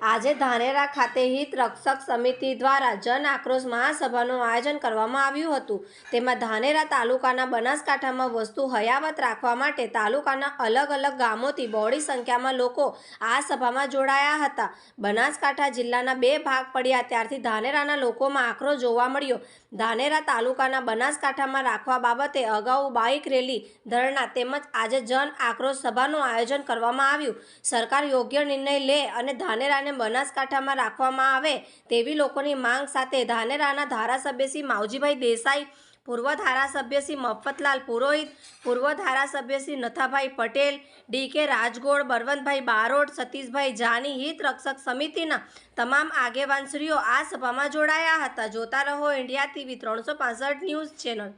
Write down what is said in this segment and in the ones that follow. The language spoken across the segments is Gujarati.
આજે ધાનેરા ખાતે હિત રક્ષક સમિતિ દ્વારા જન આક્રોશ મહાસભાનું આયોજન કરવામાં આવ્યું હતું. તેમાં ધાનેરા તાલુકાના બનાસકાંઠામાં વસ્તુ હયાવત રાખવા માટે તાલુકાના અલગ અલગ ગામોથી બહોળી સંખ્યામાં લોકો આ સભામાં જોડાયા હતા. બનાસકાંઠા જિલ્લાના બે ભાગ પડ્યા ત્યારથી ધાનેરાના લોકોમાં આક્રોશ જોવા મળ્યો. ધાનેરા તાલુકાના બનાસકાંઠામાં રાખવા બાબતે અગાઉ બાઇક રેલી ધરણા તેમજ આજે જન આક્રોશ સભાનું આયોજન કરવામાં આવ્યું. સરકાર યોગ્ય નિર્ણય લે અને ધાનેરાને બનાસકાંઠામાં રાખવામાં આવે તેવી લોકોની માંગ સાથે ધાનેરાના ધારાસભ્ય શ્રી માવજીભાઈ દેસાઈ, પૂર્વ ધારાસભ્ય શ્રી મફતલાલ પુરોહિત, પૂર્વ ધારાસભ્ય શ્રી નથાભાઈ પટેલ, ડી કે રાજગોળ, બળવંતભાઈ બારોટ, સતીશભાઈ જાની, હિત રક્ષક સમિતિના તમામ આગેવાનશ્રીઓ આ સભામાં જોડાયા હતા. જોતા રહો ઇન્ડિયા ટીવી ત્રણસો પાસઠ ન્યૂઝ ચેનલ.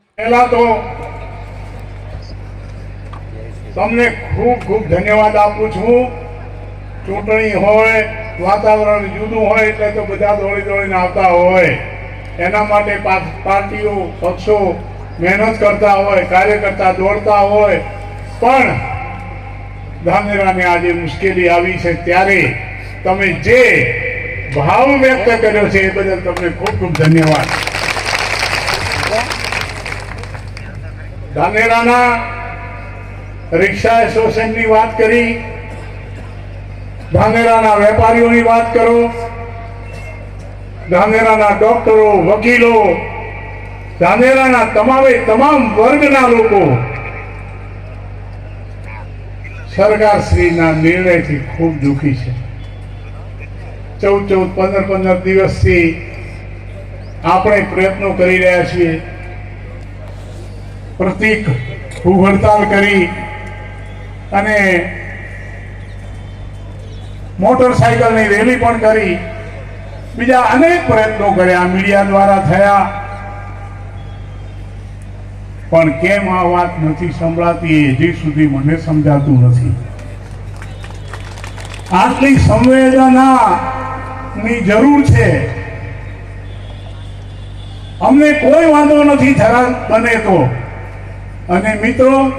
તમને ખૂબ ખૂબ ધન્યવાદ આપું છું. ચૂંટણી હોય વાતાવરણ જુદું હોય એટલે તો બધા દોડી દોડીને આવતા હોય. એના માટે પાર્ટીઓ, પક્ષો મહેનત કરતા હોય, કાર્યકર્તા દોડતા હોય. પણ ધાનેરાને આજે મુશ્કેલી આવી છે ત્યારે તમે જે ભાવ વ્યક્ત કર્યો છે એ બદલ તમને ખૂબ ખૂબ ધન્યવાદ. ધાનેરાના રિક્ષા એસોસિએશનની વાત કરી. ધાનેરાના વેપારીઓની વાત કરો ધાનેરાના ડોક્ટરો, વકીલો ધાનેરાના તમામે તમામ વર્ગના લોકો સરકારશ્રીના નિર્ણયથી ખૂબ દુઃખી છે. ચૌદ ચૌદ પંદર પંદર દિવસથી આપણે પ્રયત્નો કરી રહ્યા છીએ. પ્રતિક ભૂખ કરી અને મોટરસાયકલની રેલી પણ કરી. બીજા અનેક પ્રયત્નો કર્યા, મીડિયા દ્વારા થયા. પણ કેમ આ વાત નથી સંભળાતી હજી સુધી મને સમજાતું નથી. આટલી સંવેદનાની જરૂર છે. અમને કોઈ વાંધો નથી થરા બને તો. અને મિત્રો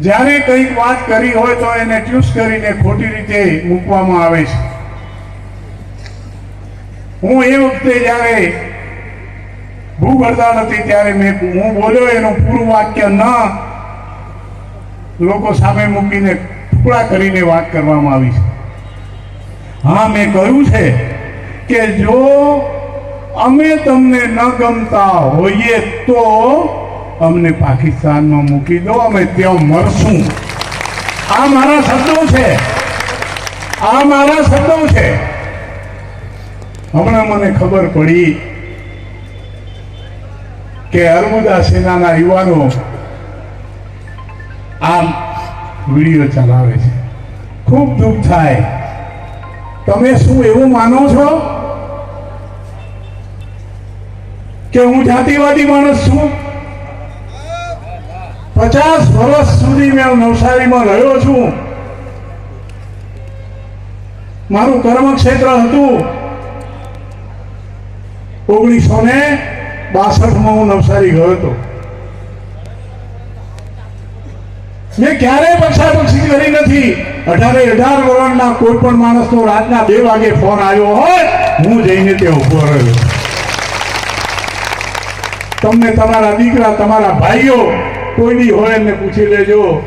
જ્યારે કંઈક વાત કરી હોય તો એને ટ્યુસ કરીને ખોટી રીતે મૂકવામાં આવે છે. હું એ વખતે જ્યારે હડતાલ હતી ત્યારે મેં હું બોલ્યો એનું પૂરું વાક્ય ન લોકો સામે મૂકીને ટુકડા કરીને વાત કરવામાં આવી છે. હા, મેં કહ્યું છે કે જો અમે તમને ન ગમતા હોઈએ તો અમને પાકિસ્તાનમાં મૂકી દો, અમે ત્યાં મરશું. આ મારા શબ્દો છે. આ મારા શબ્દો છે. હમણાં મને ખબર પડી કે અર્બુદા સેનાના યુવાનો આ વીડિયો ચલાવે છે. ખૂબ દુઃખ થાય. તમે શું એવું માનો છો? કે હું જાતિવાદી માણસ છું? પચાસ વર્ષ સુધી મેં નવસારીમાં રહ્યો છું. મારું કર્મક્ષેત્ર હતું ઓગણીસો ને બાસઠમાં હું નવસારી ગયો હતો. મેં ક્યારેય પક્ષાપક્ષી કરી નથી. અઢારે અઢાર વર્ષના કોઈ પણ માણસનો રાતના બે વાગે ફોન આવ્યો હોય, હું જઈને તે ઊભો રહ્યો. તમને તમારા દીકરા, તમારા ભાઈઓ કોઈની હોય એને પૂછી લેજો.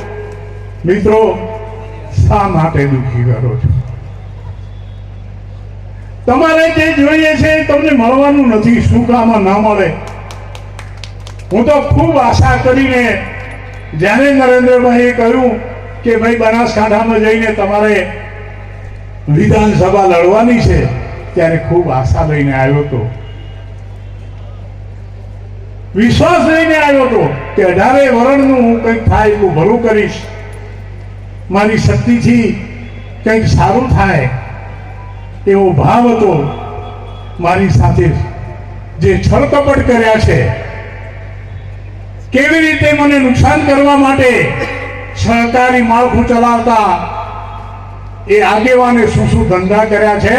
મિત્રો, શા માટે દુઃખી કરો છો? તમારે જે જોઈએ છે તમને મળવાનું નથી, શું કામ ના મળે? હું તો ખૂબ આશા કરીને જ્યારે નરેન્દ્રભાઈએ કહ્યું કે ભાઈ બનાસકાંઠામાં જઈને તમારે વિધાનસભા લડવાની છે, ત્યારે ખૂબ આશા લઈને આવ્યો હતો. વિશ્વાસ લઈને આવ્યો હતો કે અઢારે વરણનું હું કંઈક થાય એટલું ભલું કરીશ. મારી શક્તિથી કંઈક સારું થાય એવો ભાવ હતો મારી સાથે જે છળકપટ કર્યા છે. કેવી રીતે મને નુકસાન કરવા માટે સહકારી માળખું ચલાવતા એ આગેવાને શું શું ધંધા કર્યા છે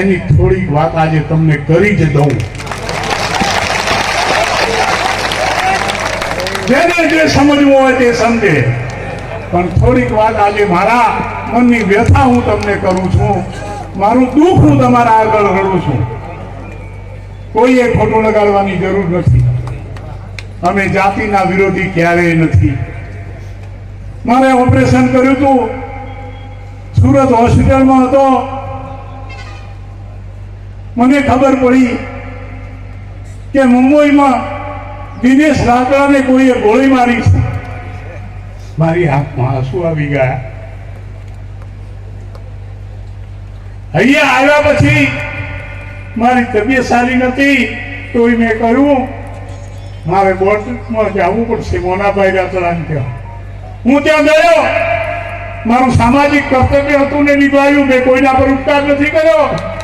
એની થોડીક વાત આજે તમને કરી જ દઉં. જેને જે સમજવું હોય તે સમજે. પણ થોડીક વાત આજે મારા મનની વ્યથા હું તમને કરું છું. મારું દુઃખ હું તમારા આગળ રડું છું. કોઈએ ખોટું લગાડવાની જરૂર નથી. અમે જાતિના વિરોધી ક્યારેય નથી. મારે ઓપરેશન કર્યું હતું. સુરત હોસ્પિટલમાં હતો. મને ખબર પડી કે મુંબઈમાં દિનેશ રાકડાને કોઈએ ગોળી મારી છે? મારી આંખમાં આંસુ આવી ગયા. અહીંયા આવ્યા પછી મારી તબિયત સારી નથી, તોય મેં કહ્યું, મારે બોટમાં જવું પડશે, મોનાભાઈ રાતરાને ત્યાં. હું ત્યાં ગયો. મારું સામાજિક કર્તવ્ય હતું ને નિભાવ્યું, મેં કોઈના પર ઉપકાર નથી કર્યો.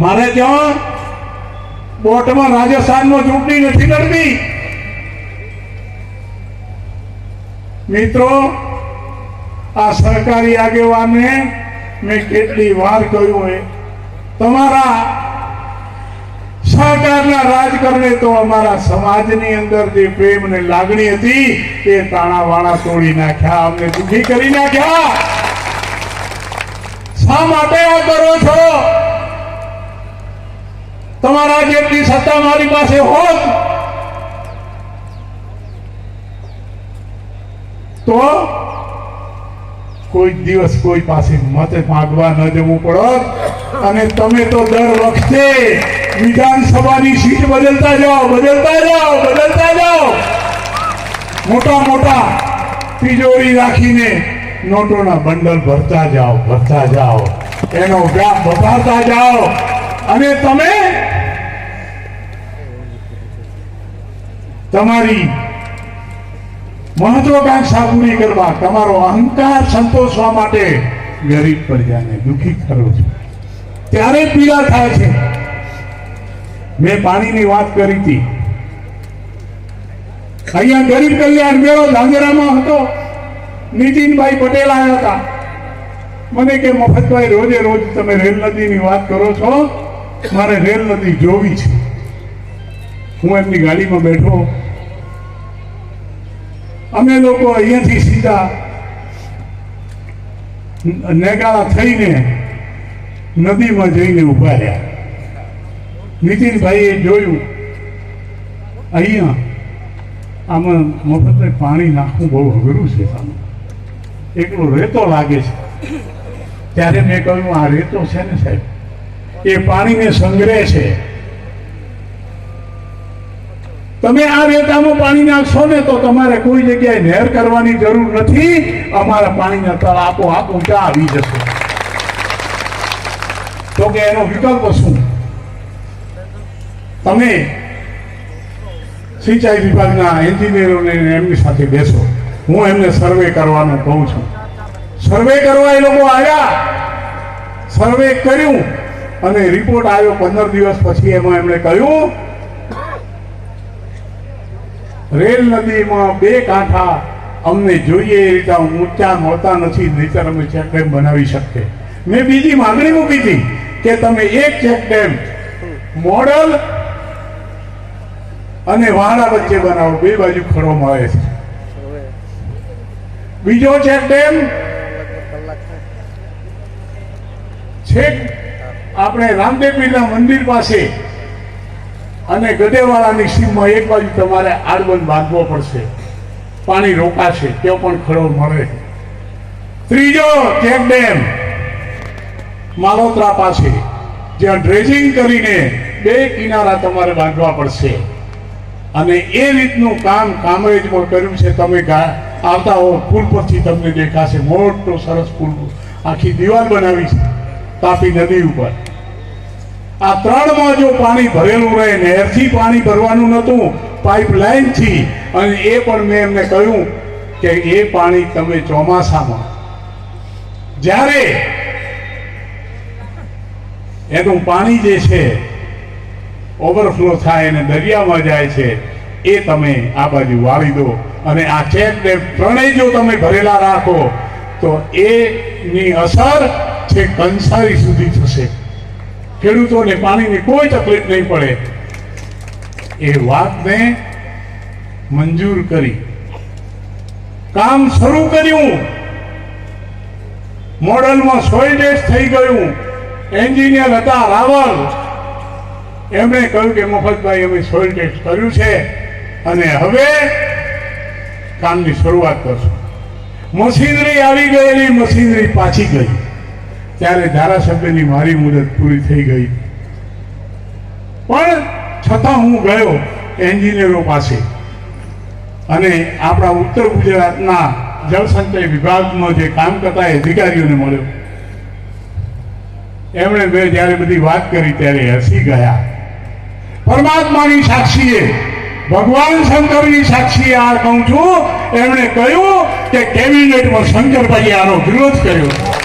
મારે ત્યાં બોટમાં રાજસ્થાનમાં ચૂંટણી નથી લડવી. મિત્રો, આ સરકારી આગેવાનને મેં કેટલી વાર કહ્યું હોય તમારા સહકારના રાજકારણે તો અમારા સમાજની અંદર જે પ્રેમ ને લાગણી હતી, એ તાણા વાણા તોડી નાખ્યા, અમને દુઃખી કરી નાખ્યા. શા માટે આ કરો છો? તમારા જેટલી સત્તા મારી પાસે હોત, તો કોઈ દિવસ કોઈ પાસે મત માગવા ન જવું પડત. અને તમે તો દર વખતે વિધાનસભાની સીટ બદલતા જાઓ બદલતા જાઓ બદલતા જાઓ. મોટા મોટા તિજોરી રાખીને નોટોના બંડલ ભરતા જાઓ ભરતા જાઓ. એનો વ્યાપ વધારતા જાઓ. અને તમે તમારી મહત્વકાંક્ષા પૂરી કરવા, તમારો અહંકાર સંતોષવા માટે ગરીબ પ્રજાને દુઃખી કરો છો. ત્યારે પીડા થાય છે. મેં પાણીની વાત કરી હતી. અહીંયા ગરીબ કલ્યાણ મેળો ધાંગેરામાં હતો. નીતિનભાઈ પટેલ આવ્યા હતા. મને કે, મફતભાઈ, રોજે રોજ તમે રેલ નદીની વાત કરો છો? મારે રેલ નદી જોવી છે. હું એમની ગાડીમાં બેઠો. અમે લોકો અહીંયાથી સીધા નેગાળા થઈને નદીમાં જઈને ઊભા રહ્યા. નીતિનભાઈએ જોયું, અહીંયા આમાં મફતને પાણી નાખવું બહુ અઘરું છે સામે એકલો રેતો લાગે છે. ત્યારે મેં કહ્યું, આ રેતો છે ને સાહેબ એ પાણીને સંગ્રહે છે. તમે આ રેતામાં પાણી નાખશો ને તો તમારે કોઈ જગ્યાએ નહેર કરવાની જરૂર નથી. અમારા પાણીના તળ આપો આપ ઊંચા આવી જશે. તો કે એનો વિકલ્પ શું? તમે સિંચાઈ વિભાગના એન્જિનિયરોને એમની સાથે બેસો. હું એમને સર્વે કરવાનું કહું છું. સર્વે કરવા એ લોકો આવ્યા. સર્વે કર્યું. અને રિપોર્ટ આવ્યો પંદર દિવસ પછી એમાં એમણે કહ્યું રેલ નદીમાં બે કાંઠા અમને જોઈએ એ રીતે ઊંચા મળતા નથી નહીતર અમે ચેકડેમ બનાવી શકીએ. મેં બીજી માંગણી મૂકી હતી કે તમે એક ચેકડેમ મોડલ અને વાળા વચ્ચે બનાવો બે બાજુ ખડો મળે છે. બીજો ચેકડેમ છેક આપણે રામદેવ પીરના મંદિર પાસે અને ગધેવાળાની સીમમાં એક બાજુ તમારે આડબંધ બાંધવો પડશે. પાણી રોકાશે તે પણ ખડો મળે. ત્રીજો ચેક ડેમ માલોત્રા પાસે, જ્યાં ડ્રેજિંગ કરીને બે કિનારા તમારે બાંધવા પડશે. અને એ રીતનું કામ કામરેજમાં કર્યું છે. તમે આવતા હો, પુલ પરથી તમને દેખાશે. મોટો સરસ પુલ, આખી દિવાલ બનાવી છે. તાપી નદી ઉપર. આ ત્રણમાં જો પાણી ભરેલું રહે, નહેરથી પાણી ભરવાનું નહોતું, પાઇપલાઇનથી, અને એ પણ મેં એમને કહ્યું કે એ પાણી તમે ચોમાસામાં જ્યારે એનું પાણી જે છે, ઓવરફ્લો થાય અને દરિયામાં જાય છે, એ તમે આ બાજુ વાળી દો. અને આ ચેક ડેમ ત્રણેય જો તમે ભરેલા રાખો, તો એની અસર છે, કંસારી સુધી થશે. ખેડૂતોને પાણીની કોઈ તકલીફ નહીં પડે. એ વાતને મંજૂર કરી. કામ શરૂ કર્યું. મોડલમાં સોય ટેસ્ટ થઈ ગયું. એન્જિનિયર હતા રાવલ. એમણે કહ્યું કે, મફતભાઈ, અમે સોઇલ ટેસ્ટ કર્યું છે અને હવે કામની શરૂઆત કરશું. મશીનરી આવી ગયેલી, મશીનરી પાછી ગઈ. ત્યારે ધારાસભ્યની મારી મુદત પૂરી થઈ ગઈ. પણ છતાં હું ગયો એન્જિનિયરો પાસે. અને આપણા ઉત્તર ગુજરાતના જળસંચય વિભાગનો જે કામ કરતા અધિકારીઓને મળ્યો. એમણે મેં જ્યારે બધી વાત કરી ત્યારે હસી ગયા. પરમાત્માની સાક્ષીએ, ભગવાન શંકરની સાક્ષીએ આ કહું છું, એમણે કહ્યું કે કેબિનેટમાં શંકરભાઈએ આનો વિરોધ કર્યો.